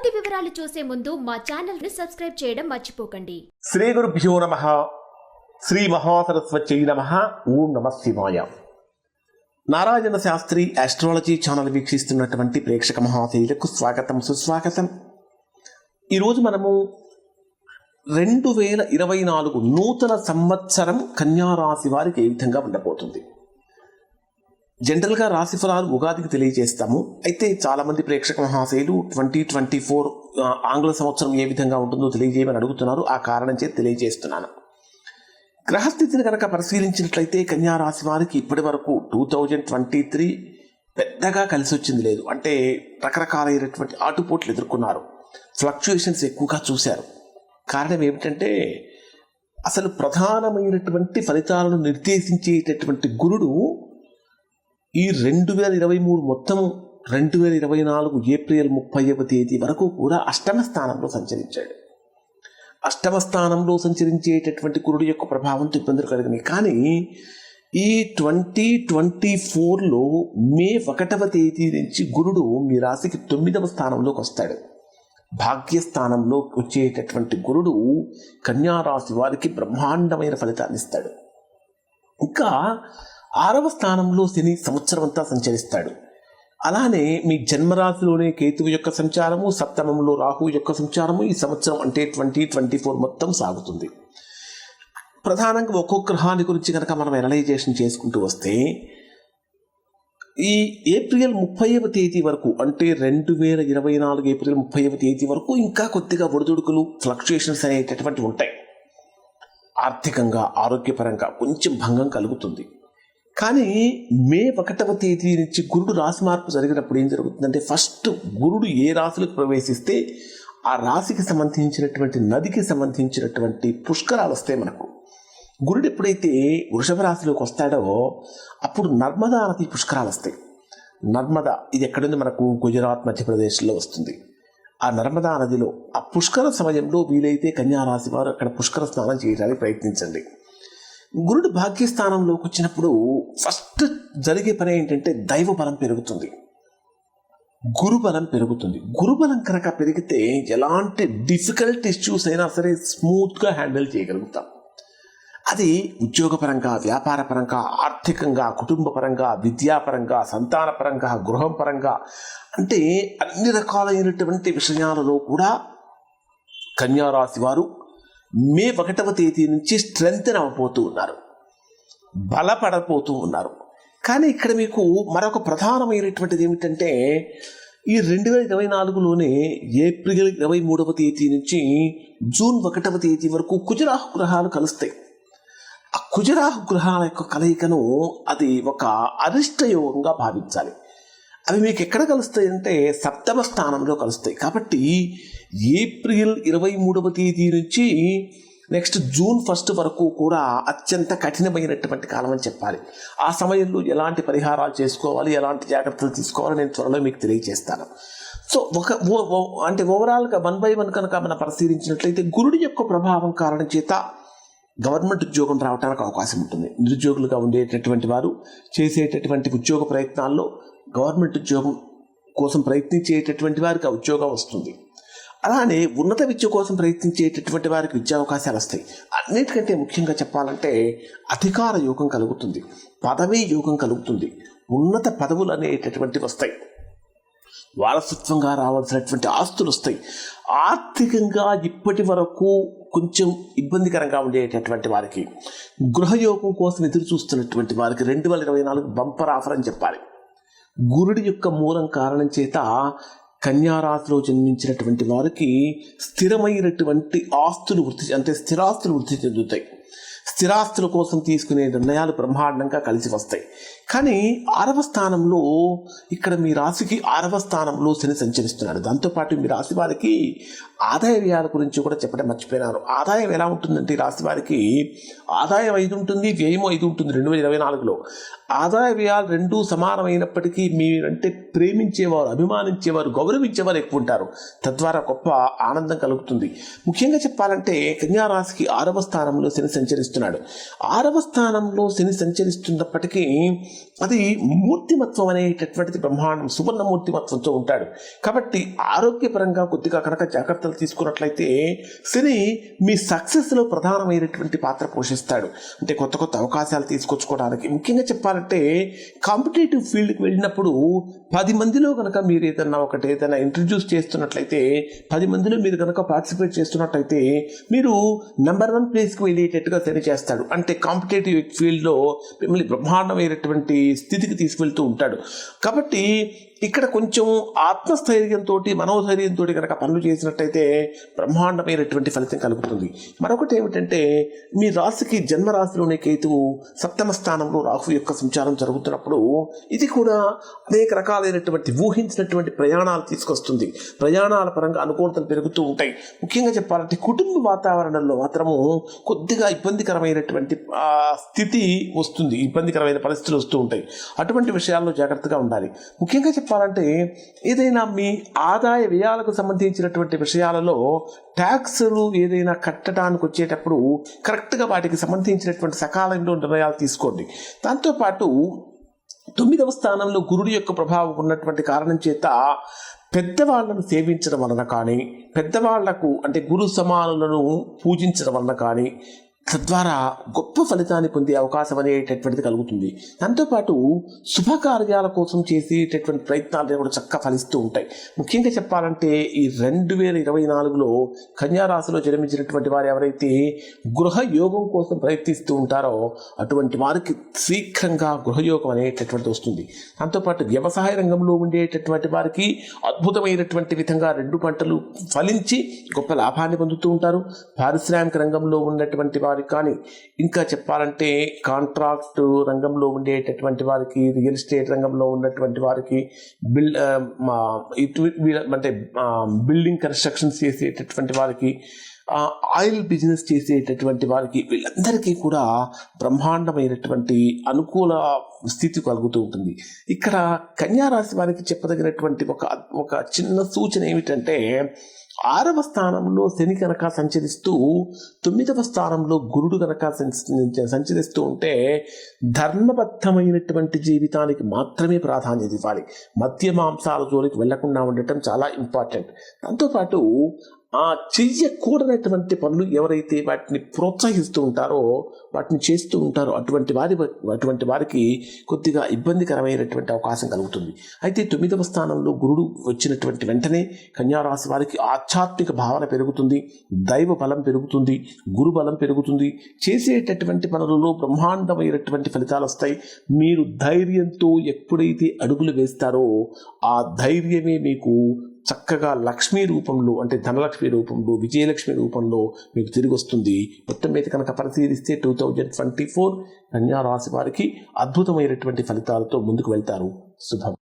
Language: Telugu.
పూర్తి వివరాలు చూసే ముందు మా ఛానల్ని సబ్స్క్రైబ్ చేయడం మర్చిపోకండి. శ్రీ గురుభ్యో నమ. శ్రీ మహాసరస్వతి నమ. ఓం నమ శివాయ. నారాయణ శాస్త్రి ఆస్ట్రాలజీ ఛానల్ వీక్షిస్తున్నటువంటి ప్రేక్షక మహాశైలకు స్వాగతం సుస్వాగతం. ఈరోజు మనము రెండు వేల ఇరవై నాలుగు నూతన సంవత్సరం కన్యారాశి వారికి ఏ విధంగా ఉండబోతుంది? జనరల్గా రాశి ఫలాలు ఉగాదికి తెలియజేస్తాము. అయితే చాలామంది ప్రేక్షక మహాశయులు ట్వంటీ ట్వంటీ ఫోర్ ఆంగ్ల సంవత్సరం ఏ విధంగా ఉంటుందో తెలియజేయమని అడుగుతున్నారు. ఆ కారణం చేతి తెలియజేస్తున్నాను. గ్రహస్థితిని కనుక పరిశీలించినట్లయితే కన్యా రాశి వారికి ఇప్పటి వరకు టూ థౌజండ్ ట్వంటీ త్రీ పెద్దగా కలిసి వచ్చింది లేదు. అంటే రకరకాలైనటువంటి ఆటుపోట్లు ఎదుర్కొన్నారు. ఫ్లక్చుయేషన్స్ ఎక్కువగా చూశారు. కారణం ఏమిటంటే అసలు ప్రధానమైనటువంటి ఫలితాలను నిర్దేశించేటటువంటి గురుడు ఈ రెండు వేల ఇరవై మూడు మొత్తం రెండు వేల ఇరవై నాలుగు ఏప్రిల్ ముప్పైవ తేదీ వరకు కూడా అష్టమ స్థానంలో సంచరించాడు. అష్టమ స్థానంలో సంచరించేటటువంటి గురుడు యొక్క ప్రభావంతో ఇబ్బందులు కలిగినాయి కానీ ఈ ట్వంటీ ట్వంటీ ఫోర్లో మే ఒకటవ తేదీ నుంచి గురుడు మీ రాశికి తొమ్మిదవ స్థానంలోకి వస్తాడు. భాగ్యస్థానంలో వచ్చేటటువంటి గురుడు కన్యా రాశి వారికి బ్రహ్మాండమైన ఫలితాన్ని ఇస్తాడు. ఇంకా ఆరవ స్థానంలో శని సంవత్సరం అంతా సంచరిస్తాడు. అలానే మీ జన్మరాశిలోనే కేతువు యొక్క సంచారము సప్తమంలో రాహు యొక్క సంచారము ఈ సంవత్సరం అంటే ట్వంటీ ట్వంటీ ఫోర్ మొత్తం సాగుతుంది. ప్రధానంగా ఒక్కొక్క గ్రహాన్ని గురించి కనుక మనం ఎనలైజేషన్ చేసుకుంటూ వస్తే ఈ ఏప్రిల్ ముప్పైవ తేదీ వరకు అంటే రెండు వేల ఇరవై నాలుగు ఏప్రిల్ ముప్పైవ తేదీ వరకు ఇంకా కొద్దిగా ఒడిదుడుకులు ఫ్లక్చుయేషన్స్ అనేటటువంటి ఉంటాయి. ఆర్థికంగా ఆరోగ్యపరంగా కొంచెం భంగం కలుగుతుంది. కానీ మే ఒకటవ తేదీ నుంచి గురుడు రాశి మార్పు జరిగినప్పుడు ఏం జరుగుతుందంటే ఫస్ట్ గురుడు ఏ రాశులకు ప్రవేశిస్తే ఆ రాశికి సంబంధించినటువంటి నదికి సంబంధించినటువంటి పుష్కరాలు వస్తాయి మనకు. గురుడు ఎప్పుడైతే వృషభ రాశిలోకి వస్తాడో అప్పుడు నర్మదా నది పుష్కరాలు వస్తాయి. నర్మదా ఇది ఎక్కడుంది మనకు గుజరాత్ మధ్యప్రదేశ్లో వస్తుంది. ఆ నర్మదా నదిలో ఆ పుష్కర సమయంలో వీలైతే కన్యా రాశి వారు అక్కడ పుష్కర స్నానం చేయడానికి ప్రయత్నించండి. గురుడు భాగ్యస్థానంలోకి వచ్చినప్పుడు ఫస్ట్ జరిగే పని ఏంటంటే దైవ బలం పెరుగుతుంది. గురుబలం పెరుగుతుంది. గురుబలం కనుక పెరిగితే ఎలాంటి డిఫికల్ట్ ఇష్యూస్ అయినా సరే స్మూత్గా హ్యాండిల్ చేయగలుగుతాం. అది ఉద్యోగపరంగా వ్యాపారపరంగా ఆర్థికంగా కుటుంబపరంగా విద్యాపరంగా సంతానపరంగా గృహం పరంగా అంటే అన్ని రకాలైనటువంటి విషయాలలో కూడా కన్యారాశి వారు మే ఒకటవ తేదీ నుంచి స్ట్రెంగ్త్ అవ్వబోతూ ఉన్నారు. బలపడపోతూ ఉన్నారు. కానీ ఇక్కడ మీకు మరొక ప్రధానమైనటువంటిది ఏమిటంటే ఈ రెండు వేల ఇరవై నాలుగులోనే ఏప్రిల్ ఇరవై మూడవ తేదీ నుంచి జూన్ ఒకటవ తేదీ వరకు కుజరాహు గ్రహాలు కలుస్తాయి. ఆ కుజరాహు గ్రహాల యొక్క కలయికను అది ఒక అరిష్ట యోగంగా భావించాలి. అవి మీకు ఎక్కడ కలుస్తాయి అంటే సప్తమ స్థానంలో కలుస్తాయి. కాబట్టి ఏప్రిల్ ఇరవై మూడవ తేదీ నుంచి నెక్స్ట్ జూన్ ఫస్ట్ వరకు కూడా అత్యంత కఠినమైనటువంటి కాలం అని చెప్పాలి. ఆ సమయంలో ఎలాంటి పరిహారాలు చేసుకోవాలి ఎలాంటి జాగ్రత్తలు తీసుకోవాలి నేను త్వరలో మీకు తెలియజేస్తాను. సో ఒక ఓ- ఓ- అంటే ఓవరాల్గా వన్ బై వన్ కనుక మనం పరిశీలించినట్లయితే గురుడి యొక్క ప్రభావం కారణం చేత గవర్నమెంట్ ఉద్యోగం రావడానికి అవకాశం ఉంటుంది. నిరుద్యోగులుగా ఉండేటటువంటి వారు చేసేటటువంటి ఉద్యోగ ప్రయత్నాల్లో గవర్నమెంట్ ఉద్యోగం కోసం ప్రయత్నించేటటువంటి వారికి ఆ ఉద్యోగం వస్తుంది. అలానే ఉన్నత విద్య కోసం ప్రయత్నించేటటువంటి వారికి విద్యా అవకాశాలు వస్తాయి అన్నిటికంటే ముఖ్యంగా చెప్పాలంటే అధికార యోగం కలుగుతుంది. పదవీ యోగం కలుగుతుంది. ఉన్నత పదవులు అనేటటువంటివి వస్తాయి. వారసత్వంగా రావాల్సినటువంటి ఆస్తులు వస్తాయి ఆర్థికంగా ఇప్పటి వరకు కొంచెం ఇబ్బందికరంగా ఉండేటటువంటి వారికి గృహయోగం కోసం ఎదురు చూస్తున్నటువంటి వారికి రెండు వేల ఇరవై నాలుగు బంపర్ ఆఫర్ అని చెప్పాలి. గురుడి యొక్క మూలం కారణం చేత కన్యారాశిలో జన్మించినటువంటి వారికి స్థిరమైనటువంటి ఆస్తులు వృద్ధి అంటే స్థిరాస్తులు వృద్ధి చెందుతాయి. స్థిరాస్తుల కోసం తీసుకునే నిర్ణయాలు బ్రహ్మాండంగా కలిసి వస్తాయి. కానీ ఆరవ స్థానంలో ఇక్కడ మీ రాశికి ఆరవ స్థానంలో శని సంచరిస్తున్నాడు. దాంతోపాటు మీ రాశి వారికి ఆదాయ వ్యయాల గురించి కూడా చెప్పడం మర్చిపోయినారు ఆదాయం ఎలా ఉంటుందంటే రాశి వారికి ఆదాయం ఐదు ఉంటుంది వ్యయం ఐదు ఉంటుంది రెండు వేల ఇరవై నాలుగులో. ఆదాయ వ్యయాలు రెండూ సమానమైనప్పటికీ మీరంటే ప్రేమించేవారు అభిమానించేవారు గౌరవించేవారు ఎక్కువ ఉంటారు తద్వారా గొప్ప ఆనందం కలుగుతుంది. ముఖ్యంగా చెప్పాలంటే కన్యా రాశికి ఆరవ స్థానంలో శని సంచరిస్తున్నాడు. ఆరవ స్థానంలో శని సంచరిస్తున్నప్పటికీ అది మూర్తిమత్వం అనేటటువంటిది బ్రహ్మాండం సువర్ణ మూర్తిమత్వంతో ఉంటాడు. కాబట్టి ఆరోగ్యపరంగా కొద్దిగా కనుక జాగ్రత్తలు తీసుకున్నట్లయితే శని మీ సక్సెస్లో ప్రధానమైనటువంటి పాత్ర పోషిస్తాడు. అంటే కొత్త కొత్త అవకాశాలు తీసుకొచ్చుకోవడానికి. ముఖ్యంగా చెప్పాలంటే కాంపిటేటివ్ ఫీల్డ్కి వెళ్ళినప్పుడు పది మందిలో కనుక మీరు ఏదైనా ఒకటి ఏదైనా ఇంట్రడ్యూస్ చేస్తున్నట్లయితే పది మందిలో మీరు కనుక పార్టిసిపేట్ చేస్తున్నట్లయితే మీరు నెంబర్ వన్ ప్లేస్కి వెళ్ళేటట్టుగా సరి చేస్తాడు. అంటే కాంపిటేటివ్ ఫీల్డ్లో మిమ్మల్ని బ్రహ్మాండమైనటువంటి స్థితికి తీసుకువెళ్తూ ఉంటాడు. కాబట్టి ఇక్కడ కొంచెం ఆత్మస్థైర్యంతో మనోధైర్యంతో కనుక పనులు చేసినట్టయితే బ్రహ్మాండమైనటువంటి ఫలితం కలుగుతుంది. మరొకటి ఏమిటంటే మీ రాశికి జన్మరాశిలోనే కేతువు సప్తమ స్థానంలో రాహు యొక్క సంచారం జరుగుతున్నప్పుడు ఇది కూడా అనేక రకాలైనటువంటి ఊహించినటువంటి ప్రయాణాలు తీసుకొస్తుంది. ప్రయాణాల పరంగా అనుకూలతలు పెరుగుతూ ఉంటాయి. ముఖ్యంగా చెప్పాలంటే కుటుంబ వాతావరణంలో మాత్రము కొద్దిగా ఇబ్బందికరమైనటువంటి స్థితి వస్తుంది. ఇబ్బందికరమైన పరిస్థితులు వస్తూ ఉంటాయి. అటువంటి విషయాల్లో జాగ్రత్తగా ఉండాలి. ముఖ్యంగా చెప్పాలంటే ఏదైనా మీ ఆదాయ వ్యయాలకు సంబంధించినటువంటి విషయాలలో ట్యాక్స్లు ఏదైనా కట్టడానికి వచ్చేటప్పుడు కరెక్ట్గా వాటికి సంబంధించినటువంటి సకాలంలో నిర్ణయాలు తీసుకోండి. దాంతోపాటు తొమ్మిదవ స్థానంలో గురుడు యొక్క ప్రభావం ఉన్నటువంటి కారణం చేత పెద్దవాళ్ళను సేవించడం వలన కానీ పెద్దవాళ్ళకు అంటే గురు సమానులను పూజించడం వలన కానీ తద్వారా గొప్ప ఫలితాన్ని పొందే అవకాశం అనేటటువంటిది కలుగుతుంది. దాంతోపాటు శుభకార్యాల కోసం చేసేటటువంటి ప్రయత్నాలు కూడా చక్కగా ఫలిస్తూ ఉంటాయి. ముఖ్యంగా చెప్పాలంటే ఈ రెండు వేల ఇరవై నాలుగులో కన్యారాశిలో జన్మించినటువంటి వారు ఎవరైతే గృహ యోగం కోసం ప్రయత్నిస్తూ ఉంటారో అటువంటి వారికి శీఘ్రంగా గృహయోగం అనేటటువంటిది వస్తుంది. దాంతోపాటు వ్యవసాయ రంగంలో ఉండేటటువంటి వారికి అద్భుతమైనటువంటి విధంగా రెండు పంటలు ఫలించి గొప్ప లాభాన్ని పొందుతూ ఉంటారు. పారిశ్రామిక రంగంలో ఉన్నటువంటి వారికి కానీ ఇంకా చెప్పాలంటే కాంట్రాక్ట్ రంగంలో ఉండేటటువంటి వారికి రియల్ ఎస్టేట్ రంగంలో ఉన్నటువంటి వారికి బిల్ మా ఇటు వీళ్ళ- అంటే బిల్డింగ్ కన్స్ట్రక్షన్స్ చేసేటటువంటి వారికి ఆయిల్ బిజినెస్ చేసేటటువంటి వారికి వీళ్ళందరికీ కూడా బ్రహ్మాండమైనటువంటి అనుకూల స్థితి కలుగుతూ ఉంటుంది. ఇక్కడ కన్యారాశి వారికి చెప్పదగినటువంటి ఒక ఒక చిన్న సూచన ఏమిటంటే ఆరవ స్థానంలో శని కనుక సంచరిస్తూ తొమ్మిదవ స్థానంలో గురుడు కనుక సంచరిస్తూ ఉంటే ధర్మబద్ధమైనటువంటి జీవితానికి మాత్రమే ప్రాధాన్యత ఇవ్వాలి. మద్య మాంసాల జోలికి వెళ్ళకుండా ఉండటం చాలా ఇంపార్టెంట్ దాంతోపాటు ఆ చెయ్యకూడనటువంటి పనులు ఎవరైతే వాటిని ప్రోత్సహిస్తూ ఉంటారో వాటిని చేస్తూ ఉంటారో అటువంటి వారి అటువంటి వారికి కొద్దిగా ఇబ్బందికరమైనటువంటి అవకాశం కలుగుతుంది. అయితే తొమ్మిదవ స్థానంలో గురుడు వచ్చినటువంటి వెంటనే కన్యారాశి వారికి ఆధ్యాత్మిక భావన పెరుగుతుంది దైవ బలం పెరుగుతుంది గురు బలం పెరుగుతుంది. చేసేటటువంటి పనులలో బ్రహ్మాండమైనటువంటి ఫలితాలు వస్తాయి. మీరు ధైర్యంతో ఎప్పుడైతే అడుగులు వేస్తారో ఆ ధైర్యమే మీకు చక్కగా లక్ష్మీ రూపంలో అంటే ధనలక్ష్మి రూపంలో విజయలక్ష్మి రూపంలో మీకు తిరిగి వస్తుంది. మొత్తం మీద కనుక పరిశీలిస్తే టూ థౌజండ్ ట్వంటీ ఫోర్ కన్యా రాశి వారికి అద్భుతమైనటువంటి ఫలితాలతో ముందుకు వెళ్తారు. శుభం.